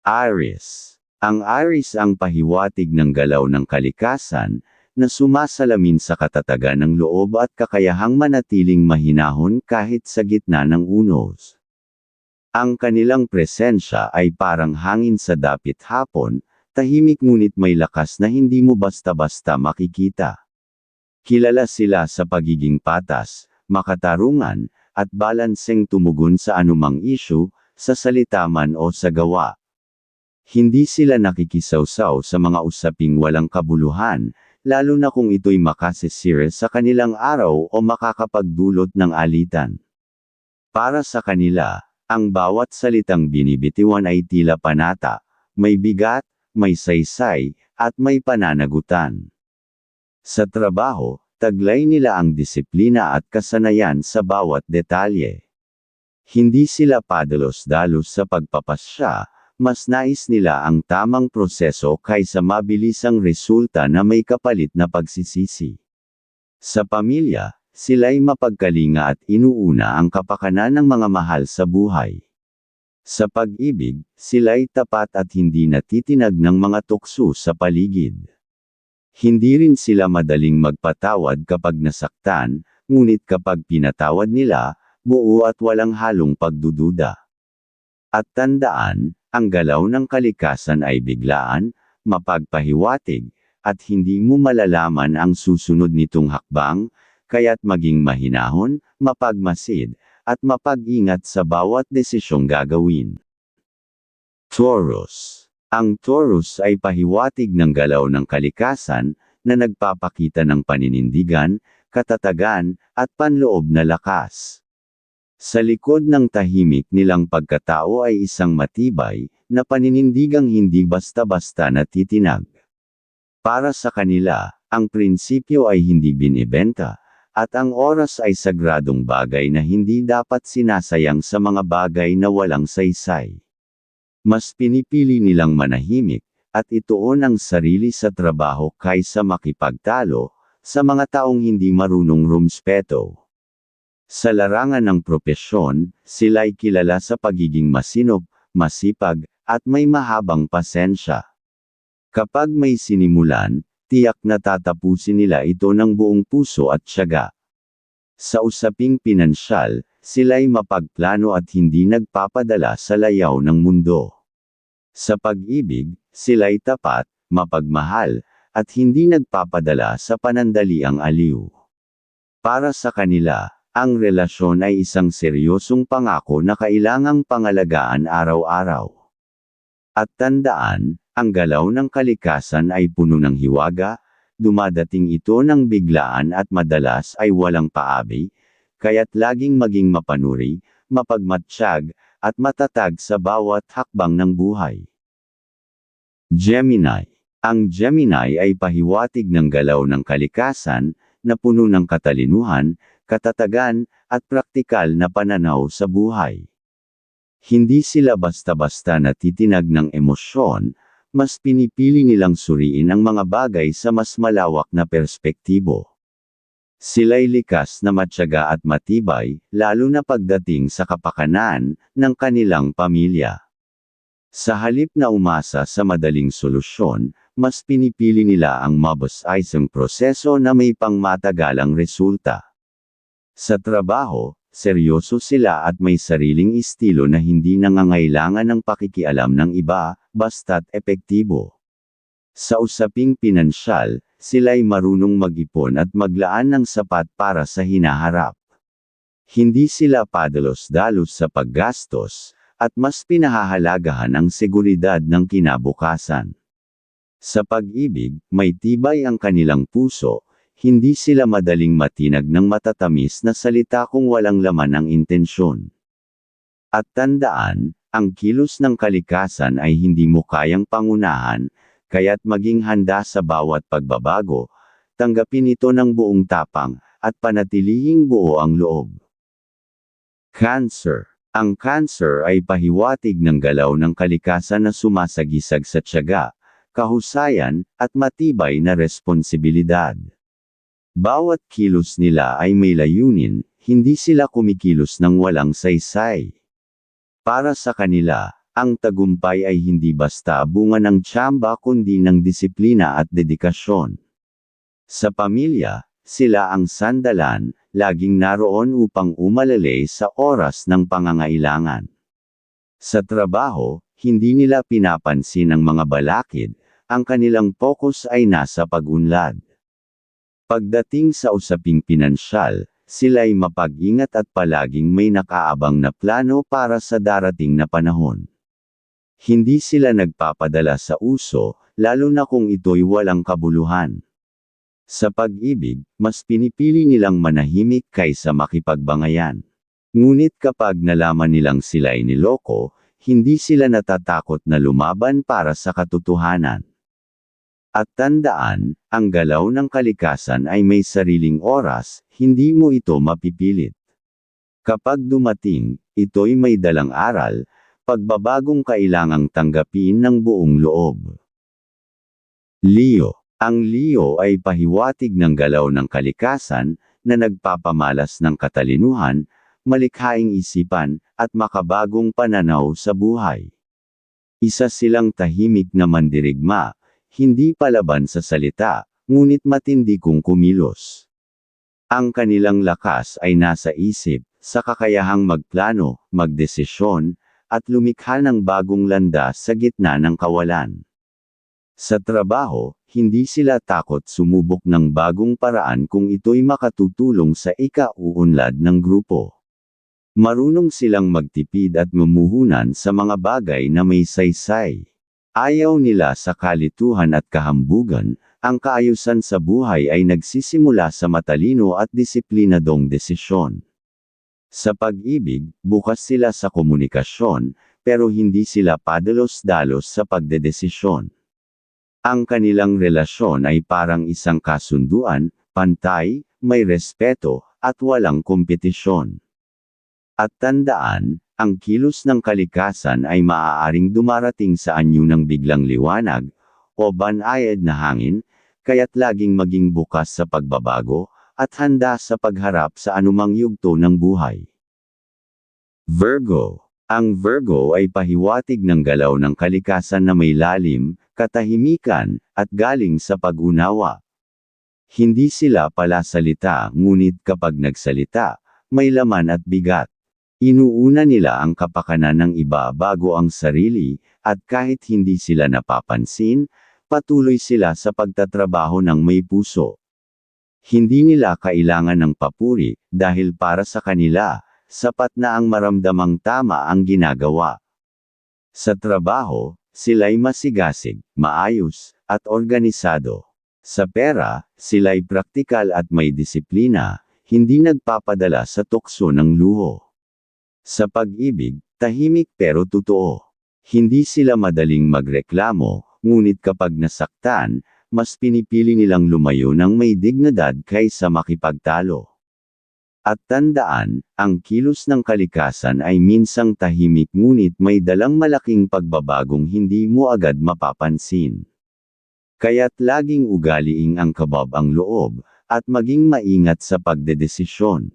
Aries. Ang Aries ang pahiwatig ng galaw ng kalikasan, na sumasalamin sa katatagan ng loob at kakayahang manatiling mahinahon kahit sa gitna ng unos. Ang kanilang presensya ay parang hangin sa dapit hapon, tahimik ngunit may lakas na hindi mo basta-basta makikita. Kilala sila sa pagiging patas, makatarungan, at balanseng tumugon sa anumang issue, sa salita man o sa gawa. Hindi sila nakikisawsaw sa mga usaping walang kabuluhan, lalo na kung ito'y makasisire sa kanilang araw o makakapagdulot ng alitan. Para sa kanila, ang bawat salitang binibitiwan ay tila panata, may bigat, may saysay, at may pananagutan. Sa trabaho, taglay nila ang disiplina at kasanayan sa bawat detalye. Hindi sila padalos-dalos sa pagpapasya, mas nais nila ang tamang proseso kaysa mabilisang resulta na may kapalit na pagsisisi. Sa pamilya, sila'y mapagkalinga at inuuna ang kapakanan ng mga mahal sa buhay. Sa pag-ibig, sila'y tapat at hindi natitinag ng mga tukso sa paligid. Hindi rin sila madaling magpatawad kapag nasaktan, ngunit kapag pinatawad nila, buo at walang halong pagdududa. At tandaan, ang galaw ng kalikasan ay biglaan, mapagpahiwatig, at hindi mo malalaman ang susunod nitong hakbang, kaya't maging mahinahon, mapagmasid, at mapag-ingat sa bawat desisyong gagawin. Taurus Ang Taurus ay pahiwatig ng galaw ng kalikasan, na nagpapakita ng paninindigan, katatagan, at panloob na lakas. Sa likod ng tahimik nilang pagkatao ay isang matibay, na paninindigang hindi basta-basta natitinag. Para sa kanila, ang prinsipyo ay hindi binibenta, at ang oras ay sagradong bagay na hindi dapat sinasayang sa mga bagay na walang saysay. Mas pinipili nilang manahimik, at ituon ang sarili sa trabaho kaysa makipagtalo, sa mga taong hindi marunong rumspeto. Sa larangan ng propesyon, sila'y kilala sa pagiging masinop, masipag, at may mahabang pasensya. Kapag may sinimulan, tiyak na tatapusin nila ito ng buong puso at tiyaga. Sa usaping pinansyal, sila'y mapagplano at hindi nagpapadala sa layaw ng mundo. Sa pag-ibig, sila'y tapat, mapagmahal, at hindi nagpapadala sa panandaliang aliw. Para sa kanila, ang relasyon ay isang seryosong pangako na kailangang pangalagaan araw-araw. At tandaan, ang galaw ng kalikasan ay puno ng hiwaga, dumadating ito ng biglaan at madalas ay walang paabi, kaya't laging maging mapanuri, mapagmatsyag, at matatag sa bawat hakbang ng buhay. Gemini Ang Gemini ay pahiwatig ng galaw ng kalikasan, na puno ng katalinuhan, katatagan, at praktikal na pananaw sa buhay. Hindi sila basta-basta natitinag ng emosyon, mas pinipili nilang suriin ang mga bagay sa mas malawak na perspektibo. Sila'y likas na matyaga at matibay, lalo na pagdating sa kapakanan ng kanilang pamilya. Sa halip na umasa sa madaling solusyon, mas pinipili nila ang mabos-isang proseso na may pangmatagalang resulta. Sa trabaho, seryoso sila at may sariling estilo na hindi nangangailangan ng pakikialam ng iba, basta't epektibo. Sa usaping pinansyal, sila'y marunong mag-ipon at maglaan ng sapat para sa hinaharap. Hindi sila padalos-dalos sa paggastos, at mas pinahahalagahan ang seguridad ng kinabukasan. Sa pag-ibig, may tibay ang kanilang puso, hindi sila madaling matinag ng matatamis na salita kung walang laman ang intensyon. At tandaan, ang kilos ng kalikasan ay hindi mo kayang pangunahan, kaya't maging handa sa bawat pagbabago, tanggapin ito ng buong tapang, at panatilihing buo ang loob. Cancer Ang cancer ay pahiwatig ng galaw ng kalikasan na sumasagisag sa tiyaga, kahusayan, at matibay na responsibilidad. Bawat kilos nila ay may layunin, hindi sila kumikilos ng walang saysay. Para sa kanila, ang tagumpay ay hindi basta bunga ng tsamba kundi ng disiplina at dedikasyon. Sa pamilya, sila ang sandalan, laging naroon upang umalalay sa oras ng pangangailangan. Sa trabaho, hindi nila pinapansin ang mga balakid, ang kanilang focus ay nasa pag-unlad. Pagdating sa usaping pinansyal, sila'y mapag-ingat at palaging may nakaabang na plano para sa darating na panahon. Hindi sila nagpapadala sa uso, lalo na kung ito'y walang kabuluhan. Sa pag-ibig, mas pinipili nilang manahimik kaysa makipagbangayan. Ngunit kapag nalaman nilang sila'y niloko, hindi sila natatakot na lumaban para sa katotohanan. At tandaan, ang galaw ng kalikasan ay may sariling oras, hindi mo ito mapipilit. Kapag dumating, ito'y may dalang aral, pagbabagong kailangang tanggapin ng buong loob. Leo Ang Leo ay pahiwatig ng galaw ng kalikasan, na nagpapamalas ng katalinuhan, malikhaing isipan, at makabagong pananaw sa buhay. Isa silang tahimik na mandirigma, hindi palaban sa salita, ngunit matindi kung kumilos. Ang kanilang lakas ay nasa isip, sa kakayahang magplano, magdesisyon, at lumikha ng bagong landas sa gitna ng kawalan. Sa trabaho, hindi sila takot sumubok ng bagong paraan kung ito'y makatutulong sa ikauunlad ng grupo. Marunong silang magtipid at mumuhunan sa mga bagay na may saysay. Ayaw nila sa kalituhan at kahambugan, ang kaayusan sa buhay ay nagsisimula sa matalino at disiplinadong desisyon. Sa pag-ibig, bukas sila sa komunikasyon, pero hindi sila padalos-dalos sa pagdedesisyon. Ang kanilang relasyon ay parang isang kasunduan, pantay, may respeto, at walang kompetisyon. At tandaan, ang kilos ng kalikasan ay maaaring dumarating sa anyo ng biglang liwanag, o banayad na hangin, kaya't laging maging bukas sa pagbabago, at handa sa pagharap sa anumang yugto ng buhay. Virgo Ang Virgo ay pahiwatig ng galaw ng kalikasan na may lalim, katahimikan, at galing sa pag-unawa. Hindi sila pala salita ngunit kapag nagsalita, may laman at bigat. Inuuna nila ang kapakanan ng iba bago ang sarili, at kahit hindi sila napapansin, patuloy sila sa pagtatrabaho ng may puso. Hindi nila kailangan ng papuri, dahil para sa kanila, sapat na ang maramdamang tama ang ginagawa. Sa trabaho, sila'y masigasig, maayos, at organisado. Sa pera, sila'y praktikal at may disiplina, hindi nagpapadala sa tukso ng luho. Sa pag-ibig, tahimik pero totoo. Hindi sila madaling magreklamo, ngunit kapag nasaktan, mas pinipili nilang lumayo ng may dignidad kaysa makipagtalo. At tandaan, ang kilos ng kalikasan ay minsang tahimik ngunit may dalang malaking pagbabagong hindi mo agad mapapansin. Kaya't laging ugaliing ang kabab ang loob, at maging maingat sa pagdedesisyon.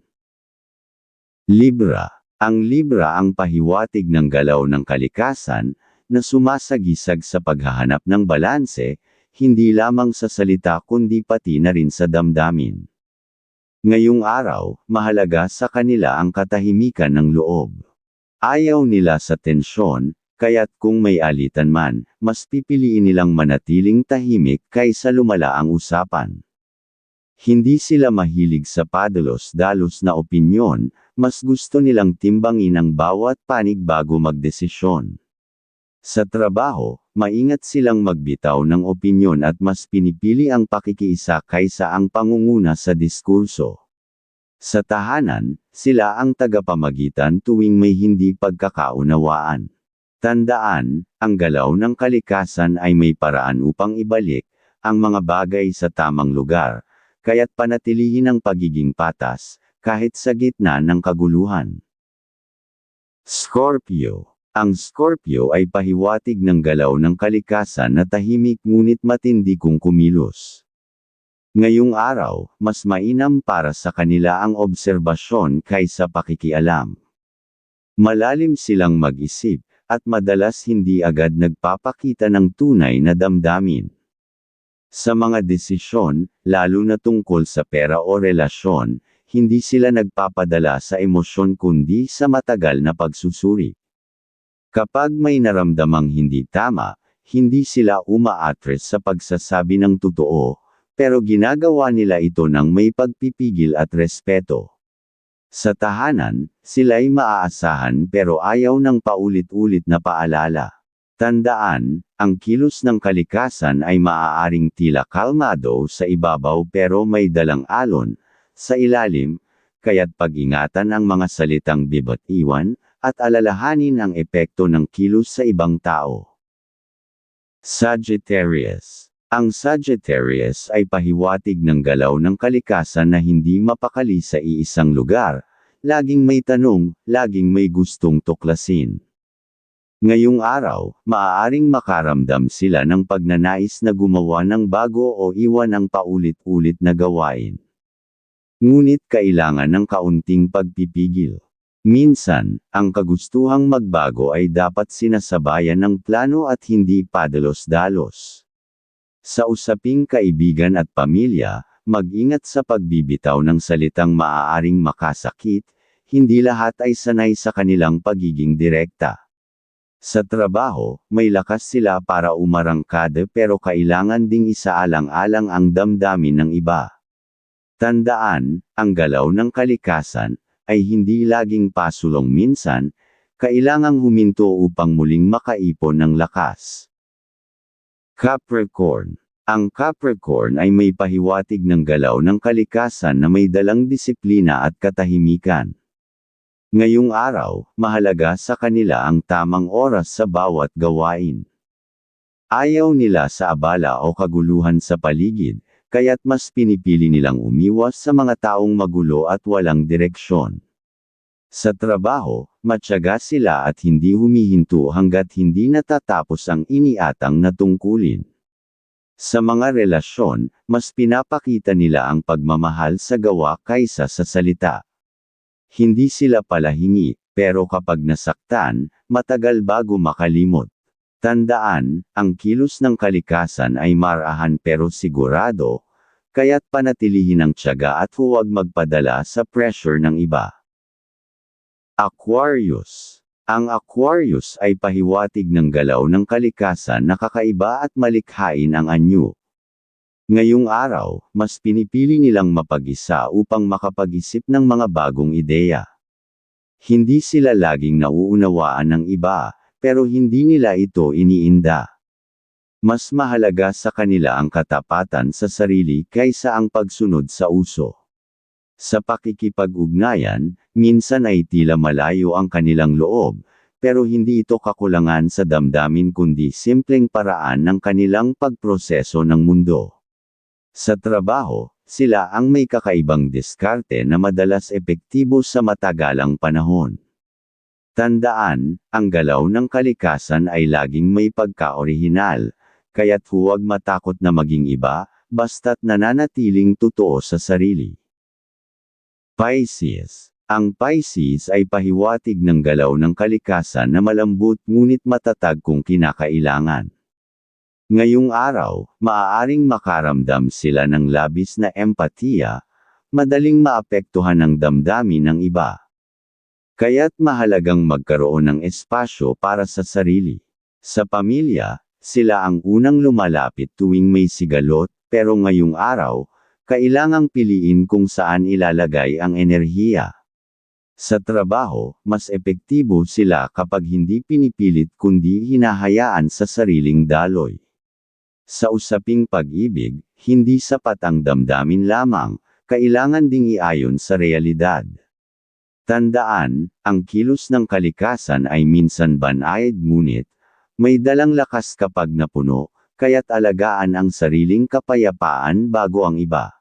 Libra ang Libra ang pahiwatig ng galaw ng kalikasan, na sumasagisag sa paghahanap ng balanse, hindi lamang sa salita kundi pati na rin sa damdamin. Ngayong araw, mahalaga sa kanila ang katahimikan ng loob. Ayaw nila sa tensyon, kaya't kung may alitan man, mas pipiliin nilang manatiling tahimik kaysa lumala ang usapan. Hindi sila mahilig sa padalos-dalos na opinyon, mas gusto nilang timbangin ang bawat panig bago magdesisyon. Sa trabaho, maingat silang magbitaw ng opinyon at mas pinipili ang pakikiisa kaysa ang pangunguna sa diskurso. Sa tahanan, sila ang tagapamagitan tuwing may hindi pagkakaunawaan. Tandaan, ang galaw ng kalikasan ay may paraan upang ibalik ang mga bagay sa tamang lugar, kaya't panatilihin ang pagiging patas, kahit sa gitna ng kaguluhan. Scorpio Ang Scorpio ay pahiwatig ng galaw ng kalikasan na tahimik ngunit matindi kung kumilos. Ngayong araw, mas mainam para sa kanila ang obserbasyon kaysa pakikialam. Malalim silang mag-isip, at madalas hindi agad nagpapakita ng tunay na damdamin. Sa mga desisyon, lalo na tungkol sa pera o relasyon, hindi sila nagpapadala sa emosyon kundi sa matagal na pagsusuri. Kapag may naramdamang hindi tama, hindi sila umaatres sa pagsasabi ng totoo, pero ginagawa nila ito ng may pagpipigil at respeto. Sa tahanan, sila'y maaasahan pero ayaw ng paulit-ulit na paalala. Tandaan, ang kilos ng kalikasan ay maaaring tila kalmado sa ibabaw pero may dalang alon, sa ilalim, kaya't pag-ingatan ang mga salitang bibat iwan, at alalahanin ang epekto ng kilos sa ibang tao. Sagittarius Ang Sagittarius ay pahiwatig ng galaw ng kalikasan na hindi mapakali sa iisang lugar, laging may tanong, laging may gustong tuklasin. Ngayong araw, maaaring makaramdam sila ng pagnanais na gumawa ng bago o iwan ang paulit-ulit na gawain. Ngunit kailangan ng kaunting pagpipigil. Minsan, ang kagustuhang magbago ay dapat sinasabayan ng plano at hindi padalos-dalos. Sa usaping kaibigan at pamilya, mag-ingat sa pagbibitaw ng salitang maaaring makasakit, hindi lahat ay sanay sa kanilang pagiging direkta. Sa trabaho, may lakas sila para umarangkada pero kailangan ding isaalang-alang ang damdamin ng iba. Tandaan, ang galaw ng kalikasan, ay hindi laging pasulong minsan, kailangang huminto upang muling makaipon ng lakas. Capricorn Ang Capricorn ay may pahiwatig ng galaw ng kalikasan na may dalang disiplina at katahimikan. Ngayong araw, mahalaga sa kanila ang tamang oras sa bawat gawain. Ayaw nila sa abala o kaguluhan sa paligid, kaya't mas pinipili nilang umiwas sa mga taong magulo at walang direksyon. Sa trabaho, matyaga sila at hindi humihinto hanggat hindi natatapos ang iniatang na tungkulin. Sa mga relasyon, mas pinapakita nila ang pagmamahal sa gawa kaysa sa salita. Hindi sila palahingi, pero kapag nasaktan, matagal bago makalimot. Tandaan, ang kilos ng kalikasan ay marahan pero sigurado, kaya't panatilihin ang tiyaga at huwag magpadala sa pressure ng iba. Aquarius Ang Aquarius ay pahiwatig ng galaw ng kalikasan na kakaiba at malikhain ang anyo. Ngayong araw, mas pinipili nilang mapag-isa upang makapag-isip ng mga bagong ideya. Hindi sila laging nauunawaan ng iba, pero hindi nila ito iniinda. Mas mahalaga sa kanila ang katapatan sa sarili kaysa ang pagsunod sa uso. Sa pakikipag-ugnayan, minsan ay tila malayo ang kanilang loob, pero hindi ito kakulangan sa damdamin kundi simpleng paraan ng kanilang pagproseso ng mundo. Sa trabaho, sila ang may kakaibang diskarte na madalas epektibo sa matagalang panahon. Tandaan, ang galaw ng kalikasan ay laging may pagka-orihinal, kaya't huwag matakot na maging iba, basta't nananatiling totoo sa sarili. Pisces Ang Pisces ay pahiwatig ng galaw ng kalikasan na malambot ngunit matatag kung kinakailangan. Ngayong araw, maaaring makaramdam sila ng labis na empatiya, madaling maapektuhan ng damdamin ng iba. Kaya't mahalagang magkaroon ng espasyo para sa sarili. Sa pamilya, sila ang unang lumalapit tuwing may sigalot, pero ngayong araw, kailangang piliin kung saan ilalagay ang enerhiya. Sa trabaho, mas epektibo sila kapag hindi pinipilit kundi hinahayaan sa sariling daloy. Sa usaping pag-ibig, hindi sapat ang damdamin lamang, kailangan ding iayon sa realidad. Tandaan, ang kilos ng kalikasan ay minsan banayad ngunit, may dalang lakas kapag napuno, kaya't alagaan ang sariling kapayapaan bago ang iba.